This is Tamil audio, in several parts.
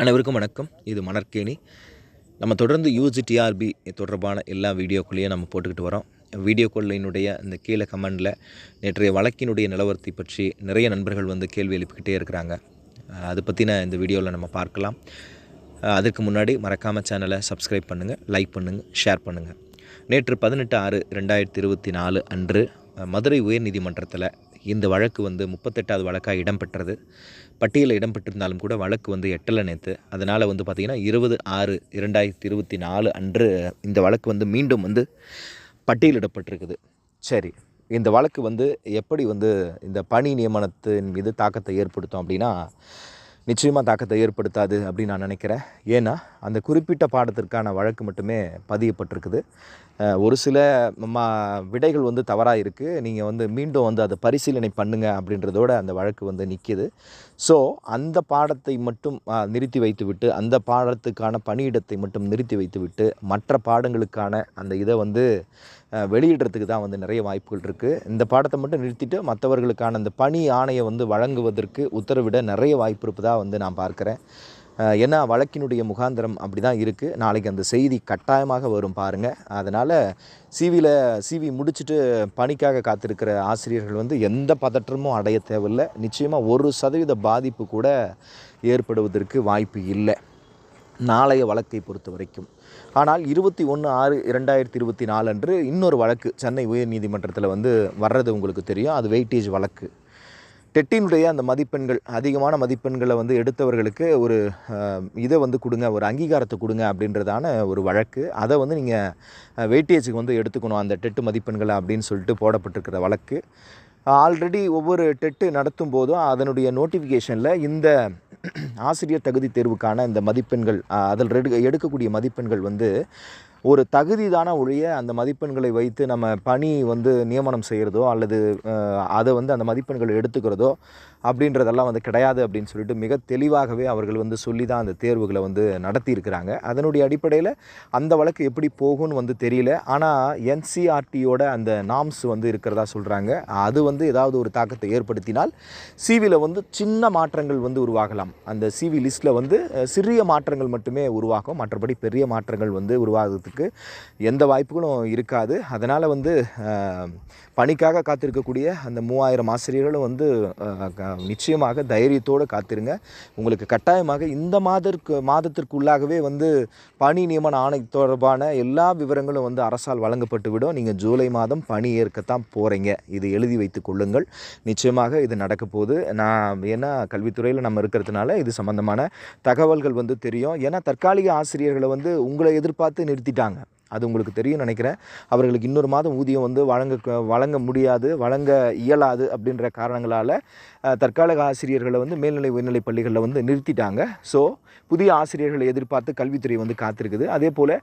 அனைவருக்கும் வணக்கம். இது மணற்கேணி. நம்ம தொடர்ந்து யூஜிடிஆர்பி தொடர்பான எல்லா வீடியோக்குள்ளேயும் நம்ம போட்டுக்கிட்டு வரோம். வீடியோக்களினுடைய இந்த கீழே கமெண்டில் நேற்றைய வழக்கினுடைய நிலவரத்தை பற்றி நிறைய நண்பர்கள் வந்து கேள்வி எழுப்பிக்கிட்டே இருக்கிறாங்க. அதை அது பற்றின இந்த வீடியோவில் நம்ம பார்க்கலாம். அதுக்கு முன்னாடி மறக்காமல் சேனலை சப்ஸ்கிரைப் பண்ணுங்கள் லைக் பண்ணுங்கள் ஷேர் பண்ணுங்கள் நேற்று பதினெட்டு ஆறு ரெண்டாயிரத்தி இருபத்தி நாலு அன்று மதுரை உயர்நீதிமன்றத்தில் இந்த வழக்கு வந்து முப்பத்தெட்டாவது வழக்காக இடம்பெற்றது. பட்டியலில் இடம்பெற்றிருந்தாலும் கூட வழக்கு வந்து எட்டலை நேற்று அதனால் வந்து பார்த்திங்கன்னா இருபது ஆறு இரண்டாயிரத்தி இருபத்தி நாலு அன்று இந்த வழக்கு வந்து மீண்டும் வந்து பட்டியலிடப்பட்டிருக்குது. சரி இந்த வழக்கு வந்து எப்படி வந்து இந்த பணி நியமனத்தின் மீது தாக்கத்தை ஏற்படுத்தும் அப்படின்னா நிச்சயமாக தாக்கத்தை ஏற்படுத்தாது அப்படின்னு நான் நினைக்கிறேன். ஏன்னா அந்த குறிப்பிட்ட பாடத்திற்கான வழக்கு மட்டுமே பதியப்பட்டிருக்குது. ஒரு சில மா விடைகள் வந்து தவறாக இருக்குது நீங்கள் வந்து மீண்டும் வந்து அதை பரிசீலனை பண்ணுங்கள் அப்படின்றதோட அந்த வழக்கு வந்து நிற்கிது ஸோ அந்த பாடத்தை மட்டும் நிறுத்தி வைத்துவிட்டு அந்த பாடத்துக்கான பணியிடத்தை மட்டும் நிறுத்தி வைத்துவிட்டு மற்ற பாடங்களுக்கான அந்த இதை வந்து வெளியிடுறதுக்கு தான் வந்து நிறைய வாய்ப்புகள் இருக்குது இந்த பாடத்தை மட்டும் நிறுத்திட்டு மற்றவர்களுக்கான அந்த பணி ஆணையை வந்து வழங்குவதற்கு உத்தரவிட நிறைய வாய்ப்பு இருப்பதாக வந்து நான் பார்க்குறேன். ஏன்னா வழக்கினுடைய முகாந்திரம் அப்படி தான் இருக்குது நாளைக்கு அந்த செய்தி கட்டாயமாக வரும் பாருங்கள் அதனால் சிவியில் சிவி முடிச்சுட்டு பணிக்காக காத்திருக்கிற ஆசிரியர்கள் வந்து எந்த பதற்றமும் அடைய தேவையில்லை. நிச்சயமாக ஒரு சதவீத பாதிப்பு கூட ஏற்படுவதற்கு வாய்ப்பு இல்லை. நாளைய வழக்கை பொறுத்த வரைக்கும். ஆனால் இருபத்தி ஒன்று ஆறு இரண்டாயிரத்தி இருபத்தி நாலு அன்று இன்னொரு வழக்கு சென்னை உயர்நீதிமன்றத்தில் வந்து வர்றது உங்களுக்கு தெரியும். அது வெயிட்டேஜ் வழக்கு. டெட்டினுடைய அந்த மதிப்பெண்கள் அதிகமான மதிப்பெண்களை வந்து எடுத்தவர்களுக்கு ஒரு இதை வந்து கொடுங்க ஒரு அங்கீகாரத்தை கொடுங்க அப்படின்றதான ஒரு வழக்கு. அதை வந்து நீங்கள் வெயிட்டேஜுக்கு வந்து எடுத்துக்கணும் அந்த டெட்டு மதிப்பெண்களை அப்படின்னு சொல்லிட்டு போடப்பட்டிருக்கிற வழக்கு. ஆல்ரெடி ஒவ்வொரு டெட்டு நடத்தும் போதும் அதனுடைய நோட்டிஃபிகேஷனில் இந்த ஆசிரியர் தகுதி தேர்வுக்கான இந்த மதிப்பெண்கள் அதில் ரெடு எடுக்கக்கூடிய மதிப்பெண்கள் வந்து ஒரு தகுதிதான ஒழிய அந்த மதிப்பெண்களை வைத்து நம்ம பணி வந்து நியமனம் செய்கிறதோ அல்லது அதை வந்து அந்த மதிப்பெண்களை எடுத்துக்கிறதோ அப்படின்றதெல்லாம் வந்து கிடையாது அப்படின்னு சொல்லிட்டு மிக தெளிவாகவே அவர்கள் வந்து சொல்லி தான் அந்த தேர்வுகளை வந்து நடத்தியிருக்கிறாங்க. அதனுடைய அடிப்படையில் அந்த வழக்கு எப்படி போகும்னு வந்து தெரியல. ஆனால் என்சிஆர்டியோட அந்த நாம்ஸ் வந்து இருக்கிறதா சொல்கிறாங்க அது வந்து ஏதாவது ஒரு தாக்கத்தை ஏற்படுத்தினால் சிவியில் வந்து சின்ன மாற்றங்கள் வந்து உருவாகலாம். அந்த சிவி லிஸ்ட்டில் வந்து சிறிய மாற்றங்கள் மட்டுமே உருவாகும். மற்றபடி பெரிய மாற்றங்கள் வந்து உருவாகிறதுக்கு எந்த வாய்ப்புகளும் இருக்காது. அதனால் வந்து பணிக்காக காத்திருக்கக்கூடிய அந்த மூவாயிரம் ஆசிரியர்களும் வந்து க- நிச்சயமாக தைரியத்தோடு காத்திருங்க. உங்களுக்கு கட்டாயமாக இந்த மாதற்கு மாதத்திற்குள்ளாகவே வந்து பணி நியமன ஆணை தொடர்பான எல்லா விவரங்களும் வந்து அரசால் வழங்கப்பட்டு விடும் நீங்கள் ஜூலை மாதம் பணி ஏற்கத்தான் போகிறீங்க இது எழுதி வைத்து கொள்ளுங்கள். நிச்சயமாக இது நடக்க போகுது. நான் ஏன்னா கல்வித்துறையில் நம்ம இருக்கிறதுனால இது சம்மந்தமான தகவல்கள் வந்து தெரியும். ஏன்னா தற்காலிக ஆசிரியர்களை வந்து உங்களை எதிர்பார்த்து நிறுத்திட்டாங்க. Gange. அது உங்களுக்கு தெரியும் நினைக்கிறேன். அவர்களுக்கு இன்னொரு மாதம் ஊதியம் வந்து வழங்க வழங்க முடியாது வழங்க இயலாது அப்படின்ற காரணங்களால் தற்காலிக ஆசிரியர்களை வந்து மேல்நிலை உயர்நிலை பள்ளிகளில் வந்து நிறுத்திட்டாங்க. ஸோ புதிய ஆசிரியர்களை எதிர்பார்த்து கல்வித்துறை வந்து காத்திருக்குது. அதே போல்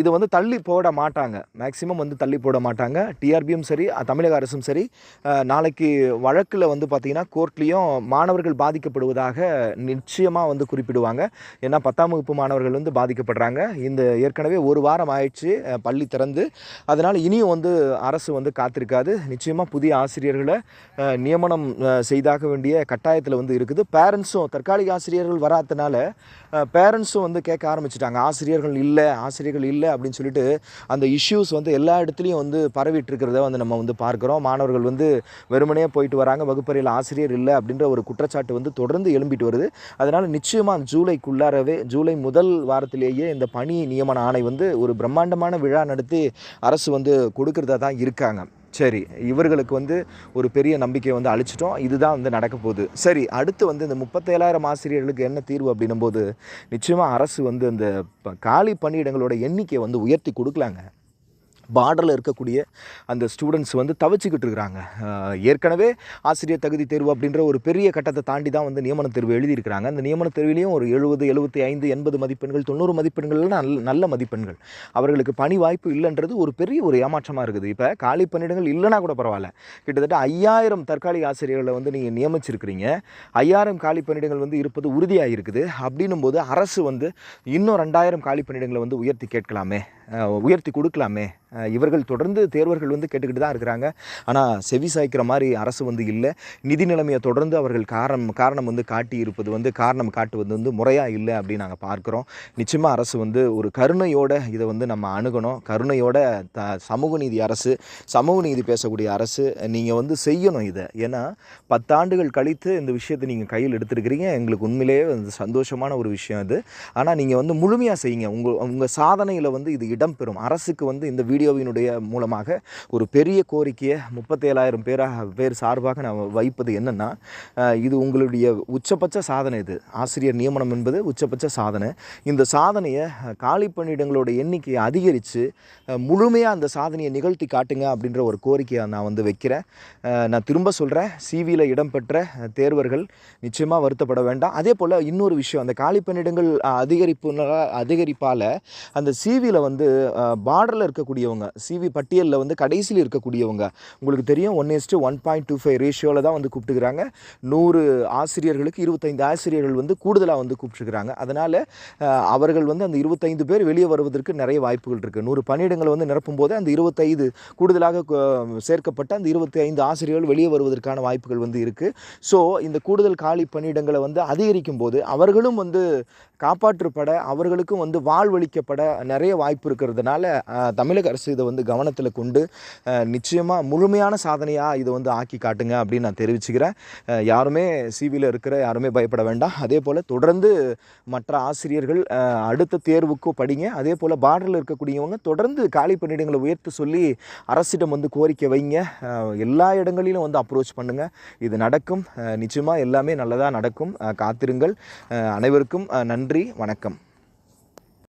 இது வந்து தள்ளி போட மாட்டாங்க. மேக்ஸிமம் வந்து தள்ளி போட மாட்டாங்க. டிஆர்பியும் சரி தமிழக அரசும் சரி நாளைக்கு வழக்கில் வந்து பார்த்திங்கன்னா கோர்ட்லேயும் மாணவர்கள் பாதிக்கப்படுவதாக நிச்சயமாக வந்து குறிப்பிடுவாங்க. ஏன்னா பத்தாம் வகுப்பு மாணவர்கள் வந்து பாதிக்கப்படுறாங்க. இந்த ஏற்கனவே ஒரு வாரம் ஆயிடுச்சு பள்ளி திறந்து. அதனால் இனியும் வந்து அரசு வந்து காத்திருக்காது. நிச்சயமாக புதிய ஆசிரியர்களை நியமனம் செய்தாக வேண்டிய கட்டாயத்தில் வந்து இருக்குது. பேரண்ட்ஸும் தற்காலிக ஆசிரியர்கள் வராதனால பேரண்ட்ஸும் வந்து கேட்க ஆரம்பிச்சிட்டாங்க. ஆசிரியர்கள் இல்லை ஆசிரியர்கள் இல்லை அப்படின்னு சொல்லிட்டு அந்த இஷ்யூஸ் வந்து எல்லா இடத்துலையும் வந்து பரவிட்டு இருக்கிறத வந்து நம்ம வந்து பார்க்குறோம். மாணவர்கள் வந்து வெறுமனே போயிட்டு வராங்க. வகுப்பறையில் ஆசிரியர் இல்லை அப்படின்ற ஒரு குற்றச்சாட்டு வந்து தொடர்ந்து எழும்பிட்டு வருது. அதனால் நிச்சயமாக ஜூலைக்குள்ளாரவே ஜூலை முதல் வாரத்திலேயே இந்த பணி நியமன ஆணை வந்து ஒரு பிரம்மாண்டமான விழா நடத்தி அரசு வந்து கொடுக்கறதா தான் இருக்காங்க. சரி இவர்களுக்கு வந்து ஒரு பெரிய நம்பிக்கை வந்து அழிச்சிட்டோம் இதுதான் வந்து நடக்க போகுது. சரி அடுத்து வந்து இந்த முப்பத்தேழாயிரம் ஆசிரியர்களுக்கு என்ன தீர்வு அப்படின்னும் போது நிச்சயமாக அரசு வந்து அந்த ப- காலி பணியிடங்களோட எண்ணிக்கையை வந்து உயர்த்தி கொடுக்கலாங்க. பார்டரில் இருக்கக்கூடிய அந்த ஸ்டூடெண்ட்ஸ் வந்து தவிச்சுக்கிட்டு இருக்கிறாங்க. ஏற்கனவே ஆசிரியர் தகுதி தேர்வு அப்படின்ற ஒரு பெரிய கட்டத்தை தாண்டி தான் வந்து நியமன தேர்வு எழுதியிருக்கிறாங்க. அந்த நியமன தேர்விலையும் ஒரு எழுபது எழுபத்தி ஐந்து எண்பது மதிப்பெண்கள் தொண்ணூறு மதிப்பெண்கள் நல்ல நல்ல மதிப்பெண்கள். அவர்களுக்கு பணி வாய்ப்பு இல்லைன்றது ஒரு பெரிய ஒரு ஏமாற்றமாக இருக்குது. இப்போ காலி பணியிடங்கள் இல்லைனா கூட பரவாயில்ல. கிட்டத்தட்ட ஐயாயிரம் தற்காலிக ஆசிரியர்களை வந்து நீங்கள் நியமிச்சிருக்கிறீங்க. ஐயாயிரம் காலி பணியிடங்கள் வந்து இருப்பது உறுதியாக இருக்குது அப்படின்னும் போது அரசு வந்து இன்னும் ரெண்டாயிரம் காலி பணியிடங்களை வந்து உயர்த்தி கேட்கலாமே. உயர்த்தி கொடுக்கலாமே. இவர்கள் தொடர்ந்து தேர்வர்கள் வந்து கேட்டுக்கிட்டு தான் இருக்கிறாங்க. ஆனால் செவி சாய்க்கிற மாதிரி அரசு வந்து இல்லை. நிதி நிலைமையை தொடர்ந்து அவர்கள் காரணம் காரணம் வந்து காட்டி இருப்பது வந்து காரணம் காட்டுவது வந்து முறையாக இல்லை அப்படின்னு நாங்கள் பார்க்குறோம். நிச்சயமாக அரசு வந்து ஒரு கருணையோட இதை வந்து நம்ம அணுகணும். கருணையோட த சமூக நீதி அரசு சமூக நீதி பேசக்கூடிய அரசு நீங்கள் வந்து செய்யணும் இதை. ஏன்னா பத்தாண்டுகள் கழித்து இந்த விஷயத்தை நீங்கள் கையில் எடுத்துருக்கிறீங்க. எங்களுக்கு உண்மையிலேயே வந்து சந்தோஷமான ஒரு விஷயம் இது ஆனால் நீங்கள் வந்து முழுமையாக செய்யுங்க. உங்கள் உங்கள் சாதனையில் வந்து இது இடம்பெறும். அரசுக்கு வந்து இந்த வீடியோவினுடைய மூலமாக ஒரு பெரிய கோரிக்கையை முப்பத்தேழாயிரம் பேராக பேர் சார்பாக நான் வைப்பது என்னென்னா இது உங்களுடைய உச்சபட்ச சாதனை இது. ஆசிரியர் நியமனம் என்பது உச்சபட்ச சாதனை. இந்த சாதனையை காலி பணியிடங்களோட எண்ணிக்கையை அதிகரித்து முழுமையாக அந்த சாதனையை நிகழ்த்தி காட்டுங்க அப்படின்ற ஒரு கோரிக்கையை நான் வந்து வைக்கிறேன். நான் திரும்ப சொல்கிறேன் சிவியில் இடம்பெற்ற தேர்வர்கள் நிச்சயமாக வருத்தப்பட வேண்டாம். அதே போல் இன்னொரு விஷயம் அந்த காலி பணியிடங்கள் அதிகரிப்பு அதிகரிப்பால் அந்த சிவியில் வந்து பார்டரில் இருக்கக்கூடியவங்க சிவி பட்டியலில் வந்து கடைசியில் இருக்கக்கூடியவங்க உங்களுக்கு தெரியும் one is to one point two five ரேஷியோவில் தான் வந்து கூப்பிட்டுக்கிறாங்க. நூறு ஆசிரியர்களுக்கு இருபத்தைந்து ஆசிரியர்கள் வந்து கூடுதலாக வந்து கூப்பிட்டுருக்குறாங்க அதனால் அவர்கள் வந்து அந்த இருபத்தைந்து பேர் வெளியே வருவதற்கு நிறைய வாய்ப்புகள் இருக்குது நூறு பணியிடங்களை வந்து நிரப்பும் போது அந்த இருபத்தைந்து கூடுதலாக சேர்க்கப்பட்ட அந்த இருபத்தி ஐந்து ஆசிரியர்கள் வெளியே வருவதற்கான வாய்ப்புகள் வந்து இருக்குது ஸோ இந்த கூடுதல் காலி பணியிடங்களை வந்து அதிகரிக்கும் போது அவர்களும் வந்து காப்பாற்றப்பட அவர்களுக்கும் வந்து வாழ்வளிக்கப்பட நிறைய வாய்ப்பு இருக்குது இருக்கிறதுனால தமிழக அரசு இதை வந்து கவனத்தில் கொண்டு நிச்சயமாக முழுமையான சாதனையாக இதை வந்து ஆக்கி காட்டுங்க அப்படின்னு நான் தெரிவிச்சுக்கிறேன். யாருமே சிவியில் இருக்கிற யாருமே பயப்பட வேண்டாம். அதே போல் தொடர்ந்து மற்ற ஆசிரியர்கள் அடுத்த தேர்வுக்கும் படிங்க. அதே போல் பார்டரில் இருக்கக்கூடியவங்க தொடர்ந்து காலி பணியிடங்களை உயர்த்த சொல்லி அரசிடம் வந்து கோரிக்கை வைங்க. எல்லா இடங்களிலும் வந்து அப்ரோச் பண்ணுங்கள் இது நடக்கும். நிச்சயமாக எல்லாமே நல்லதாக நடக்கும். காத்திருங்கள். அனைவருக்கும் நன்றி. வணக்கம்.